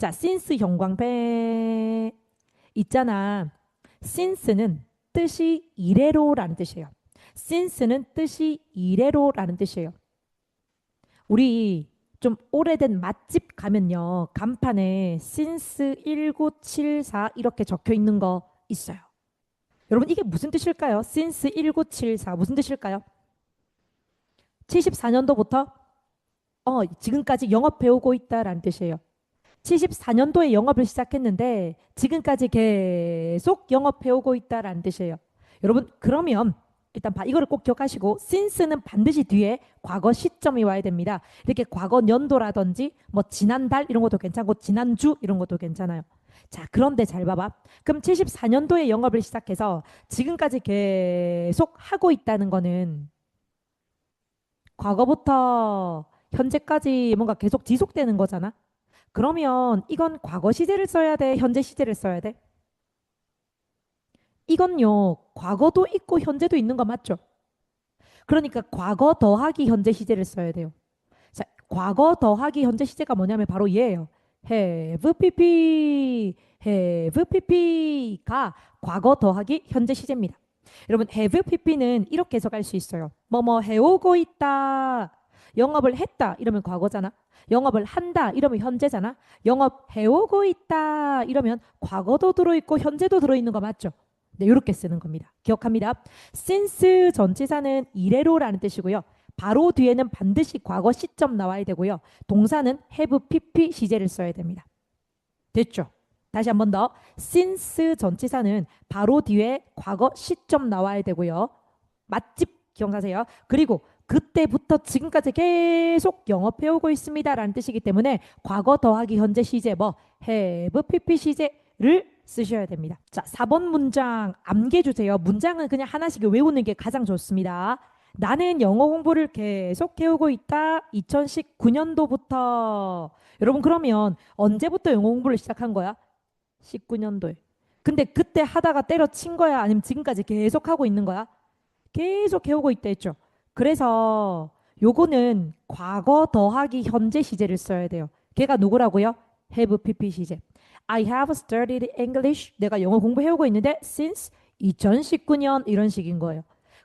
자, since 형광펜 있잖아. since는 뜻이 이래로라는 뜻이에요. since는 뜻이 이래로라는 뜻이에요. 우리 좀 오래된 맛집 가면요. 간판에 since 1974 이렇게 적혀 있는 거 있어요. 여러분 이게 무슨 뜻일까요? since 1974 무슨 뜻일까요? 74년도부터 어, 지금까지 영업 배우고 있다라는 뜻이에요. 74년도에 영업을 시작했는데 지금까지 계속 영업 배우고 있다라는 뜻이에요. 여러분 그러면 일단 봐, 이거를 꼭 기억하시고 since는 반드시 뒤에 과거 시점이 와야 됩니다. 이렇게 과거 년도라든지 뭐 지난달 이런 것도 괜찮고 지난주 이런 것도 괜찮아요. 자, 그런데 잘 봐봐. 그럼 74년도에 영업을 시작해서 지금까지 계속 하고 있다는 거는 과거부터 현재까지 뭔가 계속 지속되는 거잖아. 그러면 이건 과거 시제를 써야 돼, 현재 시제를 써야 돼? 이건요, 과거도 있고 현재도 있는 거 맞죠? 그러니까 과거 더하기 현재 시제를 써야 돼요. 자, 과거 더하기 현재 시제가 뭐냐면 바로 얘예요. have pp, have pp가 과거 더하기 현재 시제입니다. 여러분, have pp는 이렇게 해석할 수 있어요. 뭐뭐 해오고 있다. 영업을 했다. 이러면 과거잖아. 영업을 한다. 이러면 현재잖아. 영업 해오고 있다. 이러면 과거도 들어있고 현재도 들어있는 거 맞죠? 네, 이렇게 쓰는 겁니다. 기억합니다. since 전치사는 이래로라는 뜻이고요. 바로 뒤에는 반드시 과거 시점 나와야 되고요. 동사는 have pp 시제를 써야 됩니다. 됐죠? 다시 한 번 더. since 전치사는 바로 뒤에 과거 시점 나와야 되고요. 맛집 기억하세요. 그리고 그때부터 지금까지 계속 영업해오고 있습니다라는 뜻이기 때문에 과거 더하기 현재 시제 뭐 have pp 시제를 쓰셔야 됩니다. 자, 4번 문장 암기해 주세요. 문장은 그냥 하나씩 외우는 게 가장 좋습니다. 나는 영어 공부를 계속 해오고 있다. 2019년도부터. 여러분 그러면 언제부터 영어 공부를 시작한 거야? 19년도에. 근데 그때 하다가 때려친 거야? 아니면 지금까지 계속 하고 있는 거야? 계속 해오고 있다 했죠. 그래서 요거는 과거 더하기 현재 시제를 써야 돼요. 걔가 누구라고요? have pp 시제. I have studied English. 내가 영어 공부해오고 있는데 since 2019년 이런 식인 거예요.